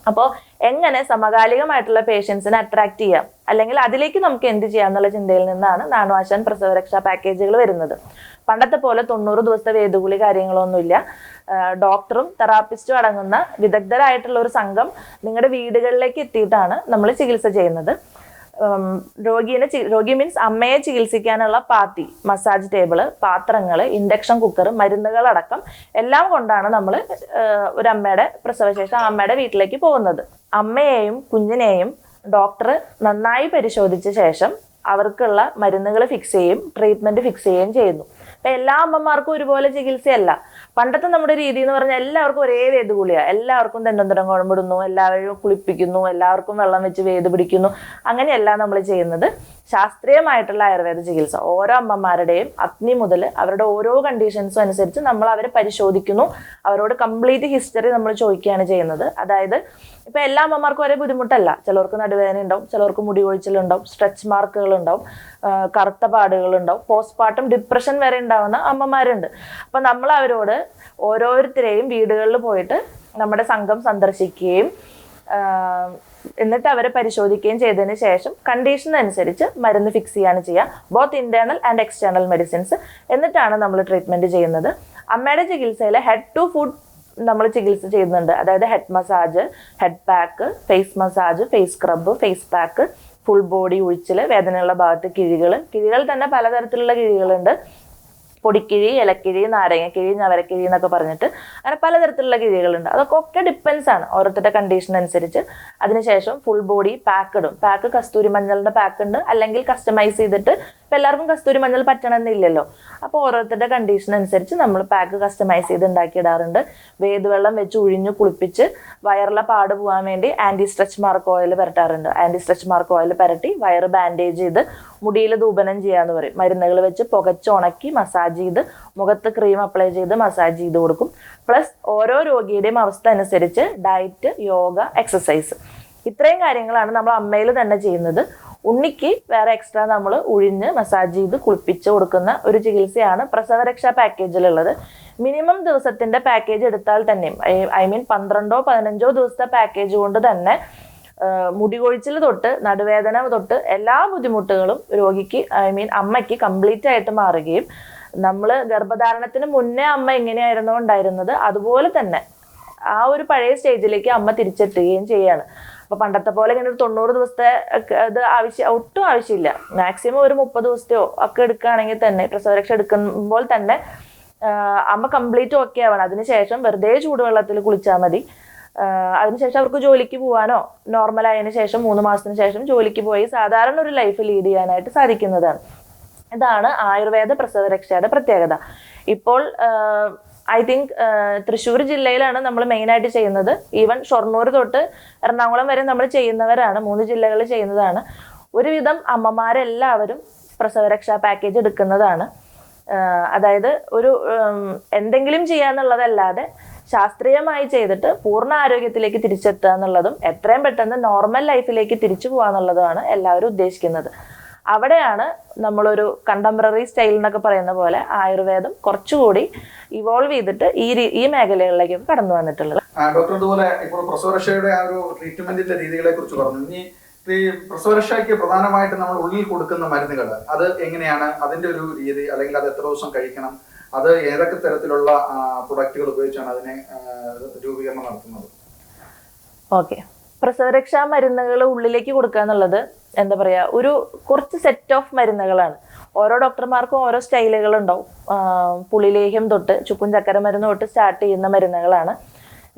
അപ്പോൾ എങ്ങനെ സമകാലികമായിട്ടുള്ള പേഷ്യൻസിനെ അട്രാക്ട് ചെയ്യാം? അല്ലെങ്കിൽ അതിലേക്ക് നമുക്ക് എന്ത് ചെയ്യാം എന്നുള്ള ചിന്തയിൽ നിന്നാണ് നാണുവാശാൻ പ്രസവരക്ഷാ പാക്കേജുകൾ വരുന്നത്. പണ്ടത്തെ പോലെ തൊണ്ണൂറ് ദിവസത്തെ വേദുകുളി കാര്യങ്ങളൊന്നുമില്ല. ഡോക്ടറും തെറാപ്പിസ്റ്റും അടങ്ങുന്ന വിദഗ്ധരായിട്ടുള്ള ഒരു സംഘം നിങ്ങളുടെ വീടുകളിലേക്ക് എത്തിയിട്ടാണ് നമ്മൾ ചികിത്സ ചെയ്യുന്നത്. രോഗീനെ രോഗി മീൻസ് അമ്മയെ ചികിത്സിക്കാനുള്ള പാത്തി മസാജ് ടേബിൾ പാത്രങ്ങൾ ഇൻഡക്ഷൻ കുക്കർ മരുന്നുകൾ അടക്കം എല്ലാം കൊണ്ടാണ് നമ്മൾ ഒരു അമ്മയുടെ പ്രസവശേഷം അമ്മയുടെ വീട്ടിലേക്ക് പോകുന്നത്. അമ്മയെയും കുഞ്ഞിനെയും ഡോക്ടർ നന്നായി പരിശോധിച്ച ശേഷം അവർക്കുള്ള മരുന്നുകൾ ഫിക്സ് ചെയ്യും ട്രീറ്റ്മെന്റ് ഫിക്സ് ചെയ്യുകയും ചെയ്യുന്നു. അപ്പൊ എല്ലാ അമ്മമാർക്കും ഒരുപോലെ ചികിത്സയല്ല. പണ്ടത്തെ നമ്മുടെ രീതി എന്ന് പറഞ്ഞാൽ എല്ലാവർക്കും ഒരേ വേദ് ഗുളിയാണ് എല്ലാവർക്കും തെന്നന്തരം കുഴമ്പിടുന്നു എല്ലാവരും കുളിപ്പിക്കുന്നു എല്ലാവർക്കും വെള്ളം വെച്ച് വേദ പിടിക്കുന്നു. അങ്ങനെയല്ല നമ്മൾ ചെയ്യുന്നത്. ശാസ്ത്രീയമായിട്ടുള്ള ആയുർവേദ ചികിത്സ. ഓരോ അമ്മമാരുടെയും അഗ്നി മുതൽ അവരുടെ ഓരോ കണ്ടീഷൻസും അനുസരിച്ച് നമ്മൾ അവരെ പരിശോധിക്കുന്നു. അവരോട് കംപ്ലീറ്റ് ഹിസ്റ്ററി നമ്മൾ ചോദിക്കുകയാണ് ചെയ്യുന്നത്. അതായത് ഇപ്പൊ എല്ലാ അമ്മമാർക്കും ഒരേ ബുദ്ധിമുട്ടല്ല. ചിലർക്ക് നടുവേദന ഉണ്ടാവും ചിലർക്ക് മുടി കൊഴിച്ചിലുണ്ടാവും സ്ട്രെച്ച് മാർക്കുകൾ ഉണ്ടാവും കറുത്ത പാടുകളുണ്ടാവും. പോസ്റ്റ് പോസ്റ്റ്മോർട്ടം ഡിപ്രഷൻ വരെ ഉണ്ടാവുന്ന അമ്മമാരുണ്ട്. അപ്പൊ നമ്മൾ അവരോട് ഓരോരുത്തരെയും വീടുകളിൽ പോയിട്ട് നമ്മുടെ സംഘം സന്ദർശിക്കുകയും എന്നിട്ട് അവരെ പരിശോധിക്കുകയും ചെയ്തതിന് ശേഷം കണ്ടീഷൻ അനുസരിച്ച് മരുന്ന് ഫിക്സ് ചെയ്യാണ് ചെയ്യുക. Both internal and external medicines എന്നിട്ടാണ് നമ്മൾ ട്രീറ്റ്മെന്റ് ചെയ്യുന്നത്. അമ്മയുടെ ചികിത്സയിൽ ഹെഡ് ടു ഫുഡ് നമ്മൾ ചികിത്സ ചെയ്യുന്നുണ്ട്. അതായത് head massage head pack face massage face scrub face pack full body ഉഴിച്ചിൽ വേദനയുള്ള ഭാഗത്ത് കിഴികൾ. കിഴികൾ തന്നെ പലതരത്തിലുള്ള കിഴികളുണ്ട്. പൊടിക്കിഴി ഇലക്കിഴി നാരങ്ങക്കിഴി ഞവരക്കിഴി എന്നൊക്കെ പറഞ്ഞിട്ട് അങ്ങനെ പലതരത്തിലുള്ള കിഴികളുണ്ട്. അതൊക്കെ ഒക്കെ ഡിപ്പെൻസ് ആണ് ഓരോരുത്തരുടെ കണ്ടീഷൻ അനുസരിച്ച്. അതിനുശേഷം ഫുൾ ബോഡി പാക്ക് ഇടും. പാക്ക് കസ്തൂരി മഞ്ഞളിന്റെ പാക്ക് ഉണ്ട്. അല്ലെങ്കിൽ കസ്റ്റമൈസ് ചെയ്തിട്ട് ഇപ്പം എല്ലാവർക്കും കസ്തൂരി മഞ്ഞൾ പറ്റണമെന്നില്ലല്ലോ. അപ്പോൾ ഓരോരുത്തരുടെ കണ്ടീഷൻ അനുസരിച്ച് നമ്മൾ പാക്ക് കസ്റ്റമൈസ് ചെയ്ത് ഉണ്ടാക്കിയിടാറുണ്ട്. വേദവെള്ളം വെച്ച് ഉഴിഞ്ഞ് കുളിപ്പിച്ച് വയറിലെ പാട് പോകാൻ വേണ്ടി ആന്റി സ്ട്രെച്ച് മാർക്ക് ഓയിൽ പുരട്ടാറുണ്ട്. ആന്റി സ്ട്രെച്ച് മാർക്ക് ഓയിൽ പുരട്ടി വയറ് ബാൻഡേജ് ചെയ്ത് മുടിയിൽ ധൂപനം ചെയ്യാന്ന് പറയും. മരുന്നുകൾ വെച്ച് പുകച്ച് ഉണക്കി മസാജ് ചെയ്ത് മുഖത്ത് ക്രീം അപ്ലൈ ചെയ്ത് മസാജ് ചെയ്ത് കൊടുക്കും. പ്ലസ് ഓരോ രോഗിയുടെയും അവസ്ഥ അനുസരിച്ച് ഡയറ്റ് യോഗ എക്സസൈസ് ഇത്രയും കാര്യങ്ങളാണ് നമ്മൾ അമ്മയിൽ തന്നെ ചെയ്യുന്നത്. ഉണ്ണിക്ക് വേറെ എക്സ്ട്രാ നമ്മൾ ഉഴിഞ്ഞ് മസാജ് ചെയ്ത് കുളിപ്പിച്ച് കൊടുക്കുന്ന ഒരു ചികിത്സയാണ് പ്രസവരക്ഷാ പാക്കേജിലുള്ളത് മിനിമം ദിവസത്തിന്റെ പാക്കേജ് എടുത്താൽ തന്നെ ഐ മീൻ പന്ത്രണ്ടോ പതിനഞ്ചോ ദിവസത്തെ പാക്കേജ് കൊണ്ട് തന്നെ മുടി കൊഴിച്ചിൽ തൊട്ട് നടുവേദന തൊട്ട് എല്ലാ ബുദ്ധിമുട്ടുകളും രോഗിക്ക് ഐ മീൻ അമ്മയ്ക്ക് കംപ്ലീറ്റ് ആയിട്ട് മാറുകയും നമ്മൾ ഗർഭധാരണത്തിന് മുന്നേ അമ്മ എങ്ങനെയായിരുന്നോ ഉണ്ടായിരുന്നത്. അതുപോലെ തന്നെ ആ ഒരു പഴയ സ്റ്റേജിലേക്ക് അമ്മ തിരിച്ചെത്തുകയും ചെയ്യാണ്. അപ്പൊ പണ്ടത്തെ പോലെ ഇങ്ങനെ ഒരു തൊണ്ണൂറ് ദിവസത്തെ അത് ആവശ്യം ഒട്ടും ആവശ്യമില്ല. മാക്സിമം ഒരു മുപ്പത് ദിവസത്തെയോ ഒക്കെ എടുക്കുകയാണെങ്കിൽ തന്നെ പ്രസവരക്ഷ എടുക്കുമ്പോൾ തന്നെ അമ്മ കംപ്ലീറ്റ് ഓക്കെ ആവണം. അതിനുശേഷം വെറുതെ ചൂടുവെള്ളത്തിൽ കുളിച്ചാൽ മതി. അതിനുശേഷം അവർക്ക് ജോലിക്ക് പോകാനോ നോർമൽ ആയതിനു ശേഷം മൂന്ന് മാസത്തിന് ശേഷം ജോലിക്ക് പോയി സാധാരണ ഒരു ലൈഫ് ലീഡ് ചെയ്യാനായിട്ട് സാധിക്കുന്നതാണ്. ഇതാണ് ആയുർവേദ പ്രസവരക്ഷയുടെ പ്രത്യേകത. ഇപ്പോൾ ഐ തിങ്ക് തൃശ്ശൂർ ജില്ലയിലാണ് നമ്മൾ മെയിനായിട്ട് ചെയ്യുന്നത്. ഈവൻ ഷൊർണൂർ തൊട്ട് എറണാകുളം വരെ നമ്മൾ ചെയ്യുന്നവരാണ് മൂന്ന് ജില്ലകളിൽ ചെയ്യുന്നതാണ്. ഒരുവിധം അമ്മമാരെല്ലാവരും പ്രസവരക്ഷാ പാക്കേജ് എടുക്കുന്നതാണ്. അതായത് ഒരു എന്തെങ്കിലും ചെയ്യാന്നുള്ളതല്ലാതെ ശാസ്ത്രീയമായി ചെയ്തിട്ട് പൂർണ ആരോഗ്യത്തിലേക്ക് തിരിച്ചെത്തുക എന്നുള്ളതും എത്രയും പെട്ടെന്ന് നോർമൽ ലൈഫിലേക്ക് തിരിച്ചു പോകാന്നുള്ളതുമാണ് എല്ലാവരും ഉദ്ദേശിക്കുന്നത്. അവിടെയാണ് നമ്മളൊരു കണ്ടംപററി സ്റ്റൈൽ എന്നൊക്കെ പറയുന്ന പോലെ ആയുർവേദം കുറച്ചുകൂടി ഇവോൾവ് ചെയ്തിട്ട് ഈ ഈ മേഖലകളിലേക്കൊക്കെ കടന്നു വന്നിട്ടുള്ളത്. ഡോക്ടർ ഇതുപോലെ ഇപ്പോൾ പ്രസവരക്ഷയുടെ ആ ഒരു ട്രീറ്റ്മെന്റിന്റെ രീതികളെ കുറിച്ച് പറഞ്ഞു. ഇനി ഈ പ്രസവരക്ഷയ്ക്ക് പ്രധാനമായിട്ട് നമ്മൾ ഉള്ളിൽ കൊടുക്കുന്ന മരുന്നുകൾ അത് എങ്ങനെയാണ്? അതിന്റെ ഒരു രീതി അല്ലെങ്കിൽ അത് എത്ര ദിവസം കഴിക്കണം? അത് ഏതൊക്കെ തരത്തിലുള്ള പ്രൊഡക്റ്റുകൾ ഉപയോഗിച്ചാണ് അതിനെ രൂപീകരണം നടത്തുന്നത്? ഓക്കെ. പ്രസവരക്ഷാ മരുന്നുകൾ ഉള്ളിലേക്ക് കൊടുക്കുക എന്നുള്ളത് എന്താ പറയാ ഒരു കുറച്ച് സെറ്റ് ഓഫ് മരുന്നുകളാണ്. ഓരോ ഡോക്ടർമാർക്കും ഓരോ സ്റ്റൈലുകൾ ഉണ്ടാവും. പുളിലേഹ്യം തൊട്ട് ചുക്കും ചക്കര മരുന്ന് തൊട്ട് സ്റ്റാർട്ട് ചെയ്യുന്ന മരുന്നുകളാണ്.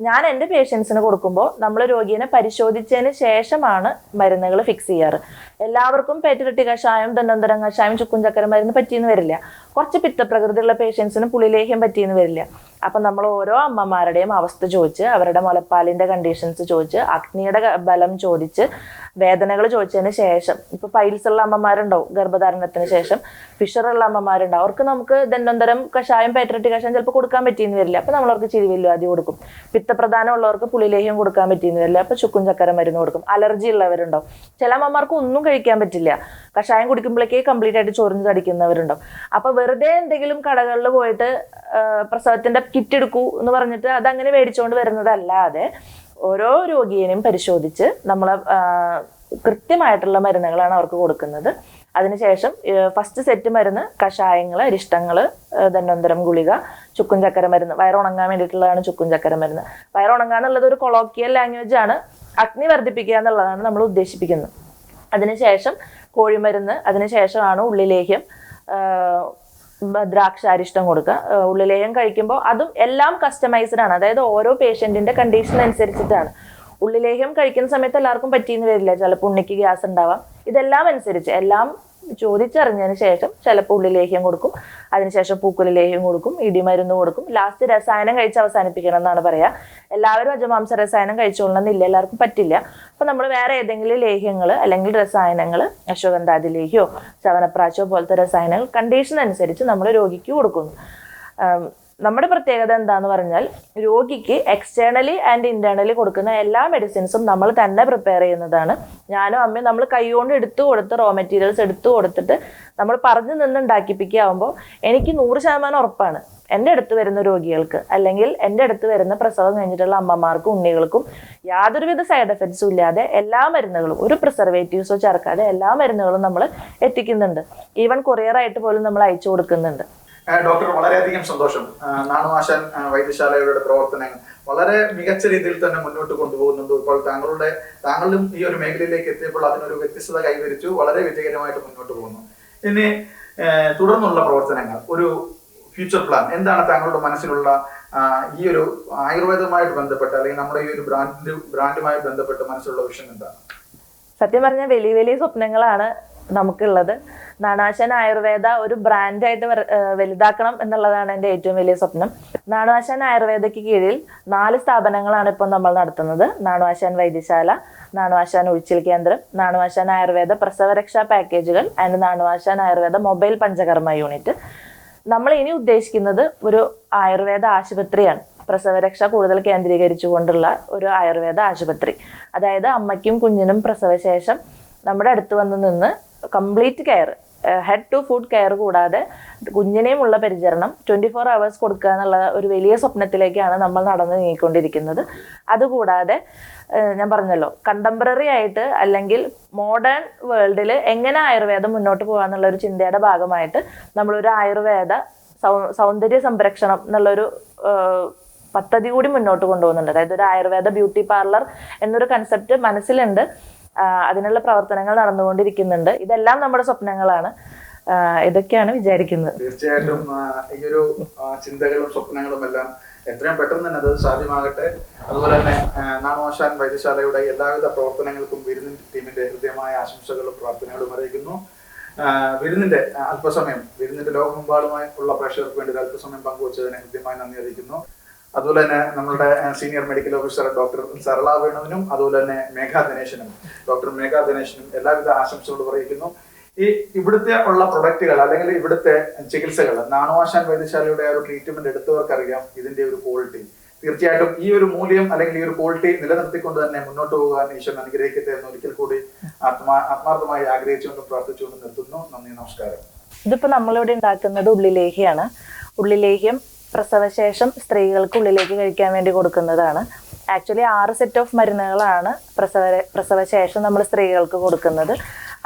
ഞാൻ എന്റെ പേഷ്യൻസിന് കൊടുക്കുമ്പോൾ നമ്മൾ രോഗിയെ പരിശോധിച്ചതിന് ശേഷമാണ് മരുന്നുകൾ ഫിക്സ് ചെയ്യാറ്. എല്ലാവർക്കും പേറ്റിരട്ടി കഷായം ദന്തന്തരം കഷായം ചുക്കും ചക്കര മരുന്ന് പറ്റിയെന്ന് വരില്ല. കുറച്ച് പിത്തപ്രകൃതിയുള്ള പേഷ്യൻസിന് പുളിലേഹ്യം പറ്റിയെന്ന് വരില്ല. അപ്പം നമ്മൾ ഓരോ അമ്മമാരുടെയും അവസ്ഥ ചോദിച്ച് അവരുടെ മുലപ്പാലിന്റെ കണ്ടീഷൻസ് ചോദിച്ച് അഗ്നിയുടെ ബലം ചോദിച്ച് വേദനകൾ ചോദിച്ചതിന് ശേഷം ഇപ്പോൾ പൈൽസ് ഉള്ള അമ്മമാരുണ്ടാവും ഗർഭധാരണത്തിന് ശേഷം ഫിഷറുള്ള അമ്മമാരുണ്ടാവും. അവർക്ക് നമുക്ക് ദന്തന്തരം കഷായം പേറ്ററട്ടി കഷായം ചിലപ്പോൾ കൊടുക്കാൻ പറ്റിയെന്ന് വരില്ല. അപ്പോൾ നമ്മൾ അവർക്ക് ആദ്യം കൊടുക്കും. പിത്തപ്രധാനമുള്ളവർക്ക് പുളിലേഹ്യം കൊടുക്കാൻ പറ്റിയെന്ന് വരില്ല. അപ്പോൾ ചുക്കും ചക്കര മരുന്ന് കൊടുക്കും. അലർജി ഉള്ളവരുണ്ടാവും. ചില അമ്മമാർക്ക് ഒന്നും കഴിക്കാൻ പറ്റില്ല. കഷായം കുടിക്കുമ്പോഴേക്കേ കംപ്ലീറ്റ് ആയിട്ട് ചൊറിഞ്ഞ് തടിക്കുന്നവരുണ്ടാവും. അപ്പൊ വെറുതെ എന്തെങ്കിലും കടകളിൽ പോയിട്ട് പ്രസവത്തിന്റെ കിറ്റ് എടുക്കൂ എന്ന് പറഞ്ഞിട്ട് അതങ്ങനെ മേടിച്ചുകൊണ്ട് വരുന്നതല്ലാതെ ഓരോ രോഗിയെയും പരിശോധിച്ച് നമ്മൾ കൃത്യമായിട്ടുള്ള മരുന്നുകളാണ് അവർക്ക് കൊടുക്കുന്നത്. അതിനുശേഷം ഫസ്റ്റ് സെറ്റ് മരുന്ന് കഷായങ്ങൾ അരിഷ്ടങ്ങൾ ദണ്ഡന്തരം ഗുളിക ചുക്കും ചക്കര മരുന്ന്. വയറുണങ്ങാൻ വേണ്ടിയിട്ടുള്ളതാണ് ചുക്കും ചക്കര മരുന്ന്. വയറുണങ്ങാൻ എന്നുള്ളത് ഒരു കൊളോക്കിയൽ ലാംഗ്വേജ് ആണ്. അഗ്നി വർദ്ധിപ്പിക്കുക എന്നുള്ളതാണ് നമ്മൾ ഉദ്ദേശിപ്പിക്കുന്നത്. അതിനുശേഷം കോഴിമരുന്ന് അതിനുശേഷമാണ് ഉള്ളിലേഹ്യം ആഹ് അരിഷ്ടം കൊടുക്കുക. ഉള്ളിലേഹം കഴിക്കുമ്പോൾ അതും എല്ലാം കസ്റ്റമൈസ്ഡ് ആണ്. അതായത് ഓരോ പേഷ്യന്റിന്റെ കണ്ടീഷൻ അനുസരിച്ചിട്ടാണ്. ഉള്ളിലേഹ്യം കഴിക്കുന്ന സമയത്ത് എല്ലാവർക്കും പറ്റിയെന്ന് വരില്ല. ചിലപ്പോൾ ഉണ്ണിക്ക് ഗ്യാസ് ഉണ്ടാവാം. ഇതെല്ലാം അനുസരിച്ച് എല്ലാം ചോദിച്ചറിഞ്ഞതിന് ശേഷം ചിലപ്പോൾ ഉള്ളിലേഹ്യം കൊടുക്കും. അതിനുശേഷം പൂക്കുലിലേഹ്യം കൊടുക്കും ഇടിമരുന്ന് കൊടുക്കും. ലാസ്റ്റ് രസായനം കഴിച്ച് അവസാനിപ്പിക്കണം എന്നാണ് പറയാ. എല്ലാവരും അജമാംസ രസായനം കഴിച്ചോളണമെന്നില്ല എല്ലാവർക്കും പറ്റില്ല. അപ്പൊ നമ്മൾ വേറെ ഏതെങ്കിലും ലേഹ്യങ്ങൾ അല്ലെങ്കിൽ രസായനങ്ങൾ അശ്വഗന്ധാതി ലേഹ്യോ ചവനപ്രാശോ പോലത്തെ രസായനങ്ങൾ കണ്ടീഷൻ അനുസരിച്ച് നമ്മൾ രോഗിക്ക് കൊടുക്കുന്നു. നമ്മുടെ പ്രത്യേകത എന്താന്ന് പറഞ്ഞാൽ രോഗിക്ക് എക്സ്റ്റേണലി ആൻഡ് ഇന്റേണലി കൊടുക്കുന്ന എല്ലാ മെഡിസിൻസും നമ്മൾ തന്നെ പ്രിപ്പയർ ചെയ്യുന്നതാണ്. ഞാനും അമ്മയും നമ്മൾ കൈകൊണ്ട് എടുത്തു കൊടുത്ത് റോ മെറ്റീരിയൽസ് എടുത്തു കൊടുത്തിട്ട് നമ്മൾ പറഞ്ഞു നിന്ന് ഉണ്ടാക്കിപ്പിക്കാവുമ്പോൾ എനിക്ക് നൂറ് ശതമാനം ഉറപ്പാണ്. എന്റെ അടുത്ത് വരുന്ന രോഗികൾക്ക് അല്ലെങ്കിൽ എന്റെ അടുത്ത് വരുന്ന പ്രസവം കഴിഞ്ഞിട്ടുള്ള അമ്മമാർക്കും ഉണ്ണികൾക്കും യാതൊരുവിധ സൈഡ് എഫക്ട്സും ഇല്ലാതെ എല്ലാ മരുന്നുകളും ഒരു പ്രിസർവേറ്റീവ്സോ ചേർക്കാതെ എല്ലാ മരുന്നുകളും നമ്മൾ എത്തിക്കുന്നുണ്ട്. ഈവൻ കൊറിയറായിട്ട് പോലും നമ്മൾ അയച്ചു കൊടുക്കുന്നുണ്ട്. ഡോക്ടർ വളരെയധികം സന്തോഷം. നാണുമാശാൻ വൈദ്യശാലയുടെ പ്രവർത്തനങ്ങൾ വളരെ മികച്ച രീതിയിൽ തന്നെ മുന്നോട്ട് കൊണ്ടുപോകുന്നുണ്ട്. ഇപ്പോൾ താങ്കളുടെ താങ്കളും ഈ ഒരു മേഖലയിലേക്ക് എത്തിയപ്പോൾ അതിനൊരു വ്യത്യസ്തത കൈവരിച്ചു. വളരെ വിജയകരമായിട്ട് മുന്നോട്ട് പോകുന്നു. ഇനി തുടർന്നുള്ള പ്രവർത്തനങ്ങൾ ഒരു ഫ്യൂച്ചർ പ്ലാൻ എന്താണ് താങ്കളുടെ മനസ്സിലുള്ള ഈ ഒരു ആയുർവേദമായിട്ട് ബന്ധപ്പെട്ട് അല്ലെങ്കിൽ നമ്മുടെ ഈ ഒരു ബ്രാൻഡ് ബ്രാൻഡുമായി ബന്ധപ്പെട്ട് മനസ്സിലുള്ള വിഷയം എന്താണ്? സത്യം പറഞ്ഞാൽ വലിയ വലിയ സ്വപ്നങ്ങളാണ് നമുക്കുള്ളത്. നാണാശൻ ആയുർവേദ ഒരു ബ്രാൻഡായിട്ട് വലുതാക്കണം എന്നുള്ളതാണ് എന്റെ ഏറ്റവും വലിയ സ്വപ്നം. നാണാശൻ ആയുർവേദയ്ക്ക് കീഴിൽ നാല് സ്ഥാപനങ്ങളാണ് ഇപ്പോൾ നമ്മൾ നടത്തുന്നത്. നാണുവാശാൻ വൈദ്യശാല നാണുവാശാൻ ഉഴിച്ചിൽ കേന്ദ്രം നാണുവാശാൻ ആയുർവേദ പ്രസവരക്ഷാ പാക്കേജുകൾ and Nanuvasan Ayurveda mobile panchakarma unit. നമ്മൾ ഇനി ഉദ്ദേശിക്കുന്നത് ഒരു ആയുർവേദ ആശുപത്രിയാണ്. പ്രസവരക്ഷ കൂടുതൽ കേന്ദ്രീകരിച്ചുകൊണ്ടുള്ള ഒരു ആയുർവേദ ആശുപത്രി. അതായത് അമ്മയ്ക്കും കുഞ്ഞിനും പ്രസവശേഷം നമ്മുടെ അടുത്ത് വന്ന് നിന്ന് complete care head to foot care കൂടാതെ കുഞ്ഞിനെയുമുള്ള പരിചരണം ട്വന്റി ഫോർ അവേഴ്സ് കൊടുക്കുക എന്നുള്ള ഒരു വലിയ സ്വപ്നത്തിലേക്കാണ് നമ്മൾ നടന്ന് നീങ്ങിക്കൊണ്ടിരിക്കുന്നത്. അതുകൂടാതെ ഞാൻ പറഞ്ഞല്ലോ കണ്ടംപററി ആയിട്ട് അല്ലെങ്കിൽ മോഡേൺ വേൾഡിൽ എങ്ങനെ ആയുർവേദം മുന്നോട്ട് പോകാന്നുള്ള ഒരു ചിന്തയുടെ ഭാഗമായിട്ട് നമ്മളൊരു ആയുർവേദ സൗന്ദര്യ സംരക്ഷണം എന്നുള്ളൊരു പദ്ധതി കൂടി മുന്നോട്ട് കൊണ്ടുപോകുന്നുണ്ട്. അതായത് ഒരു ആയുർവേദ ബ്യൂട്ടി പാർലർ എന്നൊരു കൺസെപ്റ്റ് മനസ്സിലുണ്ട്. അതിനുള്ള പ്രവർത്തനങ്ങൾ നടന്നുകൊണ്ടിരിക്കുന്നുണ്ട്. ഇതെല്ലാം നമ്മുടെ സ്വപ്നങ്ങളാണ്. ഇതൊക്കെയാണ് വിചാരിക്കുന്നത്. തീർച്ചയായിട്ടും ഈ ഒരു ചിന്തകളും സ്വപ്നങ്ങളും എല്ലാം എത്രയും പെട്ടെന്ന് തന്നെ അത് സാധ്യമാകട്ടെ. അതുപോലെ തന്നെ നാണോശാൻ വൈദ്യശാലയുടെ എല്ലാവിധ പ്രവർത്തനങ്ങൾക്കും വിരുന്നിൻ ടീമിന്റെ ഹൃദയമായ ആശംസകളും പ്രാർത്ഥനകളും അറിയിക്കുന്നു. വിരുന്നിന്റെ അല്പസമയം വിരുന്നിന്റെ ലോകമെമ്പാടുമായി ഉള്ള പ്രേക്ഷകർക്ക് വേണ്ടി അല്പസമയം പങ്കുവച്ചതിന് ഹൃദ്യമായി നന്ദി അറിയിക്കുന്നു. അതുപോലെ തന്നെ നമ്മുടെ senior medical officer doctor Sarala വേണുവിനും അതുപോലെ തന്നെ മേഘ ദിനേശനും ഡോക്ടർ മേഘ ദിനേശനും എല്ലാവിധ ആശംസകളും അറിയിക്കുന്നു ഈ ഇവിടുത്തെ ഉള്ള പ്രൊഡക്റ്റുകൾ അല്ലെങ്കിൽ ഇവിടുത്തെ ചികിത്സകൾ നാണുവാശാൻ വൈദ്യശാലയുടെ ഒരു ട്രീറ്റ്മെന്റ് എടുത്തവർക്കറിയാം ഇതിന്റെ ഒരു ക്വാളിറ്റി തീർച്ചയായിട്ടും ഈ ഒരു മൂല്യം അല്ലെങ്കിൽ ഈ ഒരു ക്വാളിറ്റി നിലനിർത്തിക്കൊണ്ട് തന്നെ മുന്നോട്ട് പോകാൻ ഈശ്വരൻ അനുഗ്രഹിക്കട്ടെ എന്ന് ഒരിക്കൽ കൂടി ആത്മാ ആത്മാർത്ഥമായി ആഗ്രഹിച്ചുകൊണ്ടും പ്രാർത്ഥിച്ചുകൊണ്ടും നിർത്തുന്നു. നന്ദി നമസ്കാരം. ഇതിപ്പോ നമ്മളിവിടെ ഉണ്ടാക്കുന്നത് ഉള്ളിലേഹിയാണ്. ഉള്ളിലേഹ്യം പ്രസവശേഷം സ്ത്രീകൾക്ക് ഉള്ളിലേക്ക് കഴിക്കാൻ വേണ്ടി കൊടുക്കുന്നതാണ്. ആക്ച്വലി ആറ് സെറ്റ് ഓഫ് മരുന്നുകളാണ് പ്രസവ പ്രസവശേഷം നമ്മൾ സ്ത്രീകൾക്ക് കൊടുക്കുന്നത്.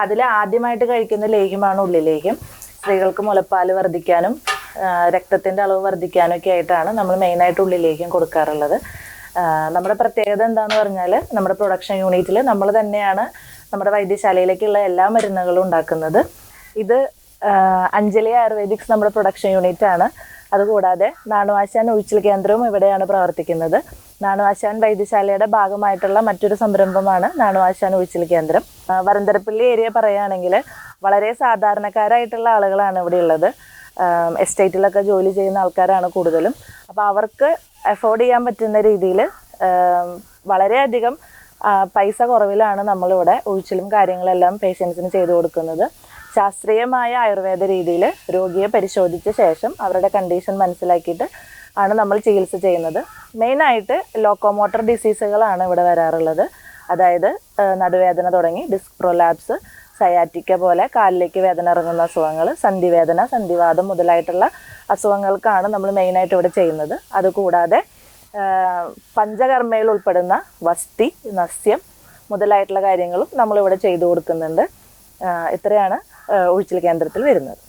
അതിൽ ആദ്യമായിട്ട് കഴിക്കുന്ന ലേഹ്യമാണ് ഉള്ളിലേഹ്യം. സ്ത്രീകൾക്ക് മുലപ്പാൽ വർദ്ധിക്കാനും രക്തത്തിന്റെ അളവ് വർദ്ധിക്കാനും ഒക്കെ ആയിട്ടാണ് നമ്മൾ മെയിനായിട്ട് ഉള്ളിലേഹ്യം കൊടുക്കാറുള്ളത്. നമ്മുടെ പ്രത്യേകത എന്താന്ന് പറഞ്ഞാൽ നമ്മുടെ പ്രൊഡക്ഷൻ യൂണിറ്റിൽ നമ്മൾ തന്നെയാണ് നമ്മുടെ വൈദ്യശാലയിലേക്കുള്ള എല്ലാ മരുന്നുകളും ഉണ്ടാക്കുന്നത്. ഇത് അഞ്ജലി ആയുർവേദിക്സ് നമ്മുടെ പ്രൊഡക്ഷൻ യൂണിറ്റ് ആണ്. അതുകൂടാതെ നാണുവാശാൻ ഉഴിച്ചിൽ കേന്ദ്രവും ഇവിടെയാണ് പ്രവർത്തിക്കുന്നത്. നാണുവാശാൻ വൈദ്യശാലയുടെ ഭാഗമായിട്ടുള്ള മറ്റൊരു സംരംഭമാണ് നാണുവാശാൻ ഉഴിച്ചിൽ കേന്ദ്രം. വരന്തരപ്പള്ളി ഏരിയ പറയുകയാണെങ്കിൽ വളരെ സാധാരണക്കാരായിട്ടുള്ള ആളുകളാണ് ഇവിടെ ഉള്ളത്. എസ്റ്റേറ്റിലൊക്കെ ജോലി ചെയ്യുന്ന ആൾക്കാരാണ് കൂടുതലും. അപ്പോൾ അവർക്ക് അഫോർഡ് ചെയ്യാൻ പറ്റുന്ന രീതിയിൽ വളരെയധികം പൈസ കുറവിലാണ് നമ്മളിവിടെ ഒഴിച്ചിലും കാര്യങ്ങളെല്ലാം പേഷ്യൻസിന് ചെയ്തു കൊടുക്കുന്നത്. ശാസ്ത്രീയമായ ആയുർവേദ രീതിയിൽ രോഗിയെ പരിശോധിച്ച ശേഷം അവരുടെ കണ്ടീഷൻ മനസ്സിലാക്കിയിട്ട് ആണ് നമ്മൾ ചികിത്സ ചെയ്യുന്നത്. മെയിനായിട്ട് ലോക്കോമോട്ടർ ഡിസീസുകളാണ് ഇവിടെ വരാറുള്ളത്. അതായത് നടുവേദന തുടങ്ങി ഡിസ്ക് പ്രൊലാപ്സ് സയാറ്റിക്ക പോലെ കാലിലേക്ക് വേദന ഇറങ്ങുന്ന അസുഖങ്ങൾ സന്ധിവേദന സന്ധിവാദം മുതലായിട്ടുള്ള അസുഖങ്ങൾക്കാണ് നമ്മൾ മെയിനായിട്ട് ഇവിടെ ചെയ്യുന്നത്. അതുകൂടാതെ പഞ്ചകർമ്മയിൽ ഉൾപ്പെടുന്ന വസ്തി നസ്യം മുതലായിട്ടുള്ള കാര്യങ്ങളും നമ്മളിവിടെ ചെയ്തു കൊടുക്കുന്നുണ്ട്. ഇത്രയാണ് ആ, ഉഴിച്ചിൽ കേന്ദ്രത്തിൽ വരുന്നത്.